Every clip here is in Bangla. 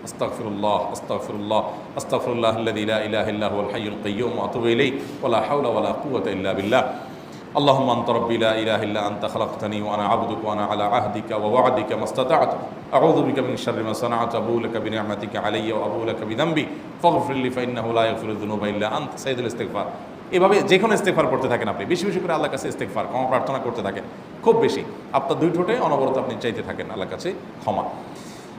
ওয়া আতুবু ইলাইহি আস্তাগফিরুল্লাহ আস্তাগফিরুল্লাহ আস্তাগফিরুল্লাহ আল্লাযী লা ইলাহা ইল্লা হুয়াল হাইয়ুল কাইয়্যুম ওয়া আতুবু ইলাইহি ওয়া লা হাওলা ওয়া লা কুওয়াতা ইল্লা বিল্লাহ اللهم انت ربي لا اله الا انت خلقتني وانا عبدك وانا على عهدك ووعدك ما استطعت اعوذ بك من شر ما صنعت ابو لك بنعمتك علي وابو لك بذنبي فاغفر لي فانه لا يغفر الذنوب الا انت سيد الاستغفار এভাবে যে কোনো ইস্তেকফার করতে থাকেন আপনি বেশি বেশি করে আল্লাহর কাছে ইস্তেকফার ক্ষমা প্রার্থনা করতে থাকেন খুব বেশি আপনার দুই ঠোঁটে অনবরত আপনি চাইতে থাকেন আল্লাহর কাছে ক্ষমা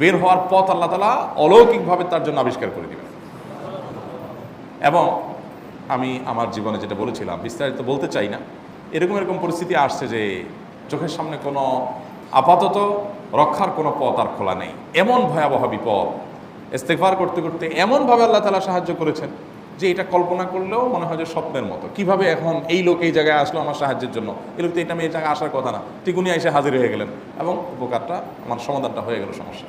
বের হওয়ার পথ আল্লাহ তালা অলৌকিকভাবে তার জন্য আবিষ্কার করে দেবেন। এবং আমি আমার জীবনে যেটা বলেছিলাম, বিস্তারিত বলতে চাই না, এরকম এরকম পরিস্থিতি আসছে যে চোখের সামনে কোনো আপাতত রক্ষার কোনো পথ আর খোলা নেই। এমন ভয়াবহ বিপদ ইস্তেফার করতে করতে এমনভাবে আল্লাহ তালা সাহায্য করেছেন যে এটা কল্পনা করলেও মনে হয় যে স্বপ্নের মতো। কীভাবে এখন এই লোক এই জায়গায় আসলো আমার সাহায্যের জন্য? এই লোক তো এটা আমি এই জায়গায় আসার কথা না। ঠিক উনি এসে হাজির হয়ে গেলেন এবং উপকারটা, আমার সমাধানটা হয়ে গেল সমস্যা।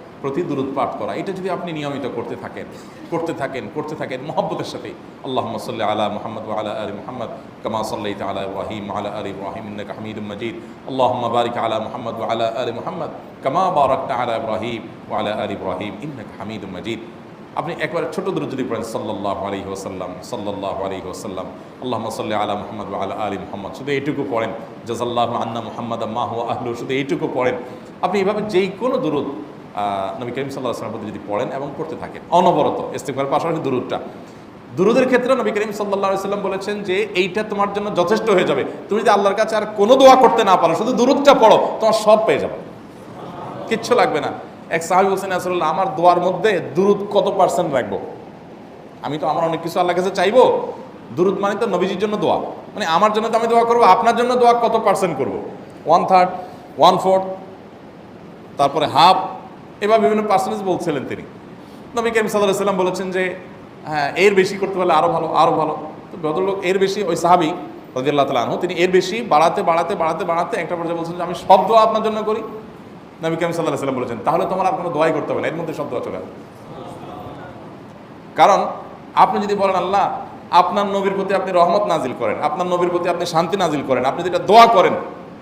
প্রতি দুরুদ পাঠ করা। এটা যদি আপনি নিয়মিত করতে থাকেন করতে থাকেন করতে থাকেন, মহব্বতের সাথে আল্লাহ সাল্লি আলা মোহাম্মদ আলা আলী মোহাম্মদ কামা সাল্লাই আলা ইব্রাহিম আলা আলী ইন্নাকা হামিদুম মজিদ। আল্লাহ বারিক আলা মোহাম্মদ আলা আলী মোহাম্মদ কামা বারাকতা আলা ইব্রাহিম আলা আলী ইব্রাহিম ইন্নাকা হামিদুম মজিদ। আপনি একবার ছোট দূর যদি পড়েন সাল্লাহ আলী ওসাল্লাম সাল্লাহ আলী ওসাল্লাম আল্লাহ সাল্লি আলা মোহাম্মদ আলা আলী মোহাম্মদ, শুধু এইটুকু পড়েন। জাজাল্লাহ আন্না মোহাম্মদ মাহ আহলু শুধু এইটুকু পড়েন। আপনি এভাবে যেই কোনো দূরত নবী করিম সাল্লাহ আসলামের প্রতি যদি পড়েন এবং পড়তে থাকেন। অনবরত ইস্তেকবার পাশাপাশি দূরতটা দুরুদের ক্ষেত্রে নবী করিম সাল্লাহ সাল্লাম বলেছেন যে, এইটা তোমার জন্য যথেষ্ট হয়ে যাবে। তুমি যদি আল্লাহর কাছে আর কোনো দোয়া করতে না পারো, শুধু দুরুদটা পড়ো, তোমার সব পেয়ে যাবে। কিচ্ছু লাগবে না। এক সাহাবি হোসেন আসল্লাহ আমার দোয়ার মধ্যে দুরুদ কত পার্সেন্ট রাখব? আমি তো, আমার অনেক কিছু আল্লাহর কাছে চাইব। দুরুদ মানে তো নবীজির জন্য দোয়া। মানে আমার জন্য তো আমি দোয়া করব, আপনার জন্য দোয়া কত পার্সেন্ট করব? ওয়ান থার্ড ওয়ান ফোর্থ তারপরে হাফ এবার বিভিন্ন পার্সেন্টেজ বলছিলেন তিনি। নবী করিম সাল্লাহ সাল্লাম বলেছেন যে হ্যাঁ এর বেশি করতে পারলে আরও ভালো আরও ভালো। তো ভদ্রলোক এর বেশি, ওই সাহাবি রাজিয়াল্লাহ তালা আনহু, তিনি এর বেশি বাড়াতে বাড়াতে বাড়াতে বাড়াতে একটা পর্যায়ে বলছেন যে, আমি সব দোয়া আপনার জন্য করি। নবী করিম সাল্লাহ সাল্লাম বলেছেন, তাহলে তোমার আর কোনো দোয়াই করতে হবে না, এর মধ্যে সব দোয়া চলে আসবে। কারণ আপনি যদি বলেন, আল্লাহ, আপনার নবীর প্রতি আপনি রহমত নাজিল করেন, আপনার নবীর প্রতি আপনি শান্তি নাজিল করেন, আপনি যেটা দোয়া করেন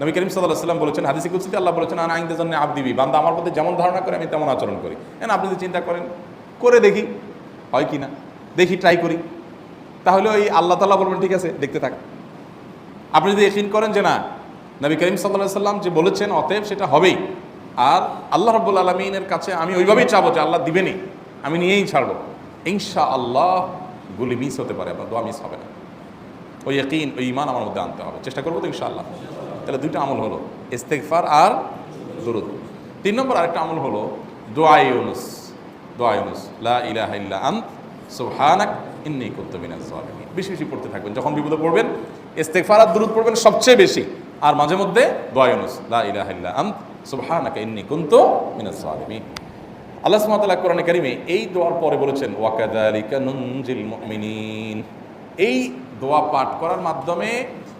নবী করিম সাল্লাহ সাল্লাম বলেছেন, হাদিসি কুচিতে আল্লাহ বলেছেন, আন আইনদের জন্য আবদিবি বান্দা আমার মধ্যে যেমন ধারণা করে, আমি তেমন আচরণ করি। হ্যাঁ আপনি যদি চিন্তা করেন, করে দেখি, হয় কি না? দেখি ট্রাই করি। তাহলে ওই আল্লাহ তাল্লাহ বলবেন, ঠিক আছে, দেখতে থাক। আপনি যদি একিন করেন যে না, নবী করিম সাল্লাহ সাল্লাম যে বলেছেন, অতএব সেটা হবেই। আর আল্লাহ রব্বুল আলমিনের কাছে আমি ওইভাবেই চাবো যে আল্লাহ দিবেনই। আমি নিয়েই ছাড়বো। ইনশা আল্লাহ গুলি মিস হতে পারে, আপনার দোয়া মিস হবে না। ওই একইন ওই ইমান আমার মধ্যে আনতে হবে। চেষ্টা করব তো ইনশাআল্লাহ। তাহলে দুইটা আমল হলো ইস্তেকফার আর দুরুদ। তিন নম্বর আরেকটা আমল হলো, দোয়া ইউনুস দোয়া ইউনুস, লা ইলাহা ইল্লা আন্ত, সুবহানাক ইন্নী কুনতু মিনাজ জালিমিন। বেশি বেশি পড়তে থাকবেন, যখন বিপদে পড়বেন, ইস্তেগফার আর দুরূদ পড়বেন সবচেয়ে বেশি। আর মাঝে মধ্যে দোয়া ইউনুস, লা ইলাহা ইল্লা আন্ত, সুবহানাকা ইন্নী কুনতু মিনাজ জালিমিন। আল্লাহ সুবহানাহু কোরআনে কারিমে এই দোয়ার পরে বলেছেন ওয়াকাযালিকা নুনজিল মুমিনিন। এই দোয়া পাঠ করার মাধ্যমে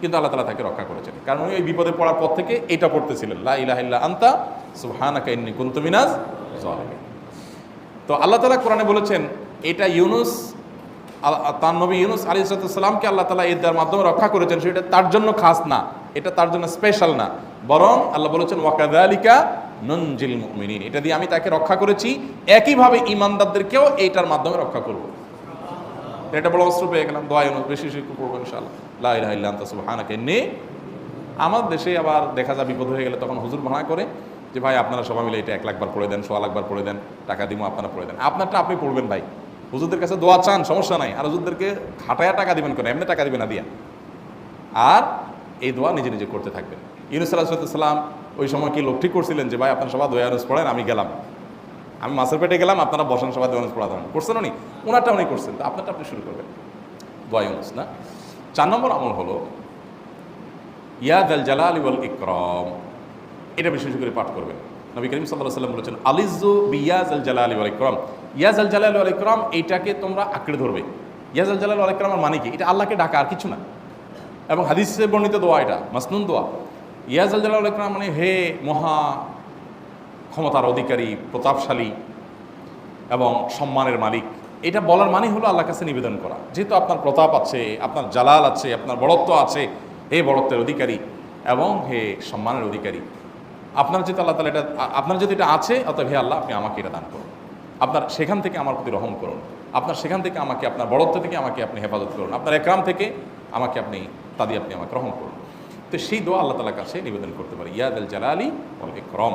কিন্তু আল্লাহ তালা তাকে রক্ষা করেছেন। কারণ উনি ওই বিপদে পড়ার পর থেকে এটা পড়তেছিলেন, লা ইলাহা ইল্লা আন্তা, সুবহানাকা ইন্নী কুনতু মিনাজ তো আল্লাহ তালা কোরআনে বলেছেন, এটা ইউনুস তার নবী ইউনুস আলী সালামকে আল্লাহ তালা এর মাধ্যমে রক্ষা করেছেন, সেটা তার জন্য খাস না, এটা তার জন্য স্পেশাল না। বরং আল্লাহ বলেছেন ওয়াকাদালিকা ননজিল মুমিনিন। এটা দিয়ে আমি তাকে রক্ষা করেছি, একইভাবে ইমানদারদেরকেও এইটার মাধ্যমে রক্ষা করব। এটা বড় অস্ত্র পেয়ে গেলাম, দোয়া ইউনুস, বেশি বেশি করব ইনশাআল্লাহ। লা ইলাহা ইল্লা আনতা সুবহানাকা, ইন্নী আমার দেশে আবার দেখা যায় বিপদ হয়ে গেলে তখন হুজুর ভাড়া করে যে, ভাই, আপনারা সবাই মিলে এটা এক লাখবার পড়ে দেন, সোয়া লাখবার পড়ে দেন, টাকা দিব আপনারা পড়ে দেন। আপনারটা আপনি পড়বেন ভাই। হুজুরদের কাছে দোয়া চান, সমস্যা নাই। আর হুজুরদেরকে খাটায়া টাকা দিবেন কেন? এমনি টাকা দিবেন না, দিয়া। আর এই দোয়া নিজে নিজে করতে থাকবেন। ইউনুস সাল্লাম ওই সময় কি লোক ঠিক করছিলেন যে, ভাই, আপনারা সবাই দোয়া পড়েন, আমি গেলাম। আমি মাছের পেটে গেলাম, আপনারা বসেন সবাই ইউনুস পড়া করছেন উনি? ওনারটা উনি করছেন। তো আপনারটা আপনি শুরু করবেন। দোয়া না। চার নম্বর আমল হলো ইয়াদ আল জালাল ওয়াল ইকরম। এটা বিশেষ করে পাঠ করবেন। নবী করিম সাল্লাহ সাল্লাম বলেছেন আলিজু বিয়াজ আল জালাল ওয়াল ইকরম। ইয়াজ আল জালাল ওয়াল ইকরম, এইটাকে তোমরা আঁকড়ে ধরবে। ইয়াজ আল জালাল ওয়াল ইকরমের মানে কি? এটা আল্লাহকে ডাকা আর কিছু না। এবং হাদিসে বর্ণিত দোয়া এটা, মাসনুন দোয়া। ইয়াজ আল জালাল ওয়াল ইকরাম মানে হে মহা ক্ষমতার অধিকারী, প্রতাপশালী এবং সম্মানের মালিক। এটা বলার মানে হলো আল্লাহর কাছে নিবেদন করা। যেহেতু আপনার প্রতাপ আছে, আপনার জালাল আছে, আপনার বড়ত্ব আছে, হে বড়ত্বের অধিকারী এবং হে সম্মানের অধিকারী। আপনার যেহেতু আল্লাহ তালা এটা, আপনার যদি এটা আছে, অতএব হে আল্লাহ আপনি আমাকে এটা দান করুন। আপনার সেখান থেকে আমার প্রতি রহম করুন। আপনার সেখান থেকে আমাকে, আপনার বড়ত্ব থেকে আমাকে আপনি হেফাজত করুন। আপনার একরাম থেকে আমাকে আপনি, তা দিয়ে আপনি আমাকে রহম করুন। তো সেই দোয়া আল্লাহ তালার কাছে নিবেদন করতে পারি। ইয়াদ আল জালালি ওয়াল ইকরম।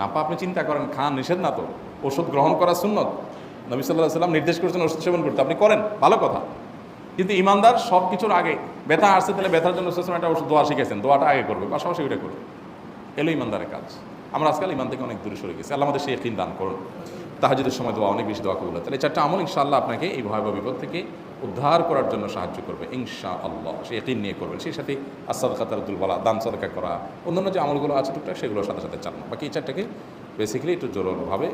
নাপা আপনি চিন্তা করেন, খান নিষেধ না তো। ওষুধ গ্রহণ করা সুন্নত। নবী সাল্লাহ সাল্লাম নির্দেশ করেছেন ওষুধ সেবন করতে। আপনি করেন, ভালো কথা। কিন্তু ইমানদার সব কিছুর আগে, ব্যথা আসছে তাহলে ব্যথার জন্য রসুল একটা ওষুধ দোয়া শিখেছেন, দোয়াটা আগে করবে, পাশাপাশি ওইটা করবে। এলো ইমানদারের কাজ। আমরা আজকাল ইমান থেকে অনেক দূরে সরে গেছি। আল্লাহ আমাদের সেই একদিন দান করুন। তাহাজুদের সময় দোয়া, অনেক বেশি দোয়া কবুল তাহলে চারটা আমল ইনশাআল্লাহ আপনাকে এই ভয়াবহ বিপদ থেকে উদ্ধার করার জন্য সাহায্য করবে ইনশা আল্লাহ সে একই নিয়ে করবেন, সেই সাথে আসাদ কাতারতুল বলা দান সদকা করা, অন্যান্য যে আমলগুলো আছে টুকটাক, সেগুলোর সাথে সাথে চালানো। বাকি এই চারটাকে বেসিক্যালি একটু জোরভাবে